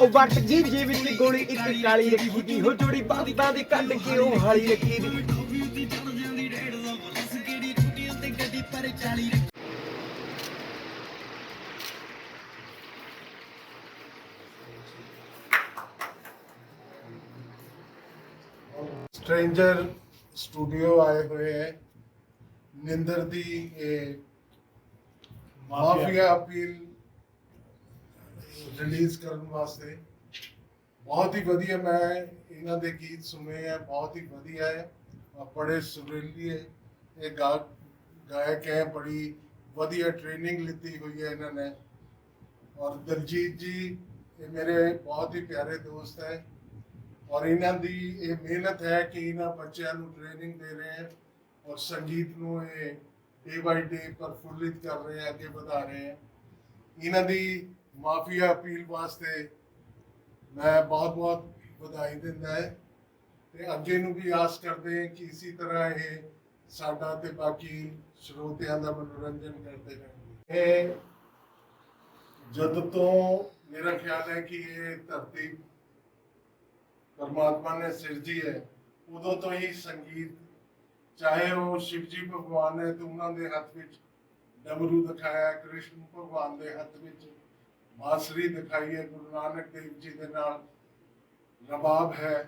ਉਹ ਵੱਟ ਗਈ ਜੇ ਵਿੱਚ ਗੋਲੀ, ਇੱਕ ਕਾਲੀ ਰੱਖੀ ਦੀ ਹੋ ਜੋੜੀ ਬਾਤਾਂ ਦੇ ਕੱਢ ਕੇ ਉਹ ਹਾਲੀ ਰੱਖੀ ਦੀ। ਸਟ੍ਰੇਂਜਰ ਸਟੂਡੀਓ ਆਏ ਹੋਏ ਹੈ। ਨਿੰਦਰ ਦੀ ਇਹ ਮਾਫੀਆ ਅਪੀਲ ਰਿਲੀਜ਼ ਕਰਨ ਵਾਸਤੇ। ਬਹੁਤ ਹੀ ਵਧੀਆ ਮੈਂ ਇਹਨਾਂ ਦੇ ਗੀਤ ਸੁਣੇ ਹੈ ਬਹੁਤ ਹੀ ਵਧੀਆ ਹੈ। ਔਰ ਬੜੇ ਸੁਰੀਲੀ ਹੈ। ਇਹ ਗਾ, ਗਾਇਕ ਹੈ, ਬੜੀ ਵਧੀਆ ਟ੍ਰੇਨਿੰਗ ਲਿੱਤੀ ਹੋਈ ਹੈ ਇਹਨਾਂ ਨੇ। ਔਰ ਦਲਜੀਤ ਜੀ, ਇਹ ਮੇਰੇ ਬਹੁਤ ਹੀ ਪਿਆਰੇ ਦੋਸਤ ਹੈ। ਔਰ ਇਹਨਾਂ ਦੀ ਇਹ ਮਿਹਨਤ ਹੈ ਕਿ ਇਹਨਾਂ ਬੱਚਿਆਂ ਨੂੰ ਟ੍ਰੇਨਿੰਗ ਦੇ ਰਹੇ ਹੈ ਔਰ ਸੰਗੀਤ ਨੂੰ ਇਹ ਡੇ ਬਾਈ ਡੇ ਪ੍ਰਫੁੱਲਿਤ ਕਰ ਰਹੇ ਹੈ, ਅੱਗੇ ਵਧਾ ਰਹੇ ਹੈ। ਇਹਨਾਂ ਦੀ ਮਾਫੀਆ ਅਪੀਲ ਵਾਸਤੇ ਮੈਂ ਬਹੁਤ ਬਹੁਤ ਵਧਾਈ ਦਿੰਦਾ ਹੈ ਤੇ ਅੱਗੇ ਨੂੰ ਵੀ ਆਸ ਕਰਦੇ ਹਾਂ ਕਿ ਇਸੇ ਤਰ੍ਹਾਂ ਇਹ ਸਾਡਾ ਤੇ ਬਾਕੀ ਸਰੋਤਿਆਂ ਦਾ ਮਨੋਰੰਜਨ ਕਰਦੇ ਰਹਿਣਗੇ। ਇਹ ਜਦ ਤੋਂ ਮੇਰਾ ਖਿਆਲ ਹੈ ਕਿ ਇਹ ਧਰਤੀ ਪਰਮਾਤਮਾ ਨੇ ਸਿਰਜੀ ਹੈ, ਉਦੋਂ ਤੋਂ ਹੀ ਸੰਗੀਤ, ਚਾਹੇ ਉਹ ਸ਼ਿਵ ਜੀ ਭਗਵਾਨ ਹੈ ਤੇ ਉਹਨਾਂ ਦੇ ਹੱਥ ਵਿੱਚ ਡਮਰੂ ਦਿਖਾਇਆ, ਕ੍ਰਿਸ਼ਨ ਭਗਵਾਨ ਦੇ ਹੱਥ ਵਿੱਚ ਬਾਂਸੁਰੀ ਦਿਖਾਈ ਹੈ, ਗੁਰੂ ਨਾਨਕ ਦੇਵ ਜੀ ਦੇ ਨਾਲ ਰਬਾਬ ਹੈ।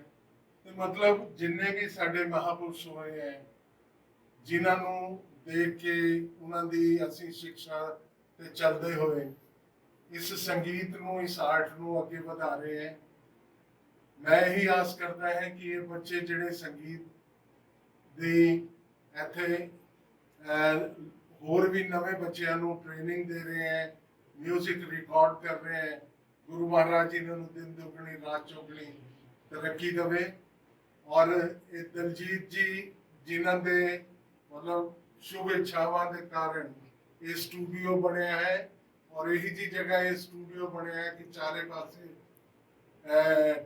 ਤੇ ਮਤਲਬ ਜਿੰਨੇ ਵੀ ਸਾਡੇ ਮਹਾਪੁਰਸ਼ ਹੋਏ ਹੈ, ਜਿਨ੍ਹਾਂ ਨੂੰ ਦੇਖ ਕੇ ਉਹਨਾਂ ਦੀ ਅਸੀਂ ਸਿੱਖਿਆ ਤੇ ਚੱਲਦੇ ਹੋਏ ਇਸ ਸੰਗੀਤ ਨੂੰ, ਇਸ ਆਰਟ ਨੂੰ ਅੱਗੇ ਵਧਾ ਰਹੇ ਹੈ। ਮੈਂ ਇਹੀ ਆਸ ਕਰਦਾ ਹੈ ਕਿ ਇਹ ਬੱਚੇ ਜਿਹੜੇ ਸੰਗੀਤ ਦੀ ਇੱਥੇ ਹੋਰ ਵੀ ਨਵੇਂ ਬੱਚਿਆਂ ਨੂੰ ਟ੍ਰੇਨਿੰਗ ਦੇ ਰਹੇ ਹੈ 뮤직 ਰਿਕਾਰਡ ਕਰ ਰਹੇ ਹੈ। ਗੁਰੂ ਮਹਾਰਾਜ ਜੀ ਇਹਨਾਂ ਨੂੰ ਦਿਨ ਦੁਗਣੀ, ਰਾਤ ਚੌਗਣੀ ਤਰੱਕੀ ਦੇਵੇ। ਔਰ ਇਹ ਦਲਜੀਤ ਜੀ, ਜਿਨ੍ਹਾਂ ਦੇ ਮਤਲਬ ਸ਼ੁਭ ਇੱਛਾਵਾਂ ਦੇ ਕਾਰਨ ਇਹ ਸਟੂਡੀਓ ਬਣਿਆ ਹੈ। ਔਰ ਇਹੀ ਜੀ ਜਗ੍ਹਾ ਇਹ ਸਟੂਡੀਓ ਬਣਿਆ ਹੈ ਕਿ ਚਾਰੇ ਪਾਸੇ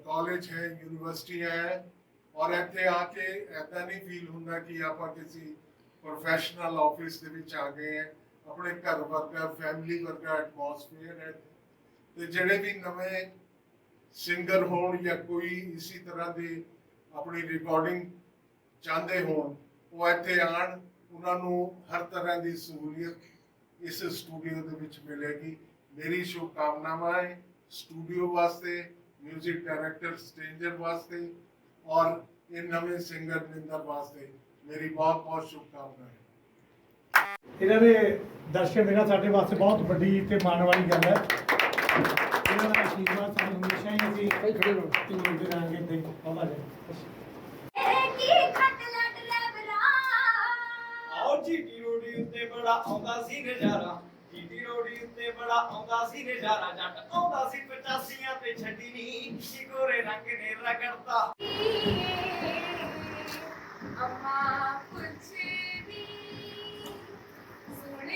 ਕਾਲਜ ਹੈ ਯੂਨੀਵਰਸਿਟੀ ਹੈ। ਔਰ ਇੱਥੇ ਆ ਕੇ ਐਦਾਂ ਨਹੀਂ ਫੀਲ ਹੁੰਦਾ ਕਿ ਆਪਾਂ ਕਿਸੇ ਪ੍ਰੋਫੈਸ਼ਨਲ ਆਫਿਸ ਦੇ ਵਿੱਚ ਆ ਗਏ ਹੈ। ਆਪਣੇ ਘਰ ਵਰਗਾ ਫੈਮਿਲੀ ਵਰਗਾ ਐਟਮੋਸਫੇਅਰ ਹੈ। ਤੇ ਜਿਹੜੇ ਵੀ ਨਵੇਂ ਸਿੰਗਰ ਹੋਣ ਜਾਂ ਕੋਈ ਇਸੇ ਤਰ੍ਹਾਂ ਦੀ ਆਪਣੀ ਰਿਕਾਰਡਿੰਗ ਚਾਹੁੰਦੇ ਹੋਣ, ਉਹ ਇੱਥੇ ਆਣ ਉਹਨਾਂ ਨੂੰ ਹਰ ਤਰ੍ਹਾਂ ਦੀ ਸਹੂਲੀਅਤ ਇਸ ਸਟੂਡੀਓ ਦੇ ਵਿੱਚ ਮਿਲੇਗੀ। ਮੇਰੀ ਸ਼ੁਭਕਾਮਨਾਵਾਂ ਹੈ ਸਟੂਡੀਓ ਵਾਸਤੇ 뮤직 ਡਾਇਰੈਕਟਰ ਸਟ੍ਰੇਂਜਰ ਵਾਸਤੇ ਔਰ ਇਹ ਨਵੇਂ ਸਿੰਗਰ ਨਿੰਦਰ ਵਾਸਤੇ। ਮੇਰੀ ਬਹੁਤ ਬਹੁਤ ਸ਼ੁਭਕਾਮਨਾਵਾਂ। ਹੈ ਇਹਨਾਂ ਦੇ ਦਰਸ਼ਨ ਦੇਣਾ ਸਾਡੇ ਵਾਸਤੇ ਬਹੁਤ ਵੱਡੀ ਤੇ ਮਾਣ ਵਾਲੀ ਗੱਲ ਹੈ। ਇਹਨਾਂ ਦਾ ਆਸ਼ੀਰਵਾਦ ਸਾਨੂੰ ਹਮੇਸ਼ਾ ਹੀ ਅਸੀਂ ਕਈ ਖੜੇ ਰਹੋ। ਮਿਲਦੇ ਰਹਾਂਗੇ ਤੇ ਆਉਂਦਾ ਜਾਏ ਕੀ ਖੱਟ ਲੱਟ ਲੈਵਰਾ ਆਓ ਜੀਟੀ ਰੋਡੀ ਉੱਤੇ ਬੜਾ ਆਉਂਦਾ ਸੀ ਨਜ਼ਾਰਾ। ਜੀਟੀ ਰੋਡੀ ਉੱਤੇ ਬੜਾ ਆਉਂਦਾ ਸੀ ਨਜ਼ਾਰਾ। ਜੱਟ ਆਉਂਦਾ ਸੀ 85ਾਂ ਤੇ ਛੱਡੀ ਨਹੀਂ ਕੀ ਗੋਰੇ ਰੰਗ ਨੇ ਰਗੜਤਾ। ਅਮਾ।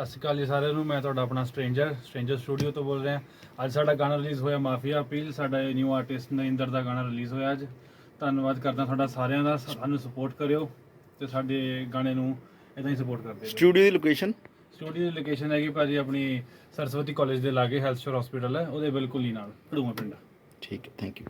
ਸਤਿ ਸ਼੍ਰੀ ਅਕਾਲ ਜੀ ਸਾਰਿਆਂ ਨੂੰ। ਮੈਂ ਤੁਹਾਡਾ ਆਪਣਾ ਸਟ੍ਰੇਂਜਰ ਸਟ੍ਰੇਂਜਰ ਸਟੂਡੀਓ ਤੋਂ ਬੋਲ ਰਿਹਾ। ਅੱਜ ਸਾਡਾ ਗਾਣਾ ਰਿਲੀਜ਼ ਹੋਇਆ ਮਾਫੀਆ ਅਪੀਲ। ਸਾਡਾ ਨਿਊ ਆਰਟਿਸਟ ਨਰਿੰਦਰ ਦਾ ਗਾਣਾ ਰਿਲੀਜ਼ ਹੋਇਆ ਅੱਜ। ਧੰਨਵਾਦ ਕਰਦਾ ਤੁਹਾਡਾ ਸਾਰਿਆਂ ਦਾ। ਸਾਨੂੰ ਸਪੋਰਟ ਕਰਿਓ ਤੇ ਸਾਡੇ ਗਾਣੇ ਨੂੰ ਇਦਾਂ ਹੀ ਸਪੋਰਟ ਕਰਦੇ ਰਹੋ। ਸਟੂਡੀਓ ਦੀ ਲੋਕੇਸ਼ਨ ਸਟੂਡੀਓ ਦੀ ਲੋਕੇਸ਼ਨ ਹੈਗੀ ਭਾਜੀ ਆਪਣੀ ਸਰਸਵਤੀ ਕਾਲਜ ਦੇ ਲਾਗੇ ਹੈਲਥ ਸ਼ੋਰ ਹਸਪੀਟਲ ਹੈ। ਉਹਦੇ ਬਿਲਕੁਲ ਹੀ ਨਾਲ ਢੜੂਆ ਪਿੰਡ। ਠੀਕ ਹੈ ਥੈਂਕ ਯੂ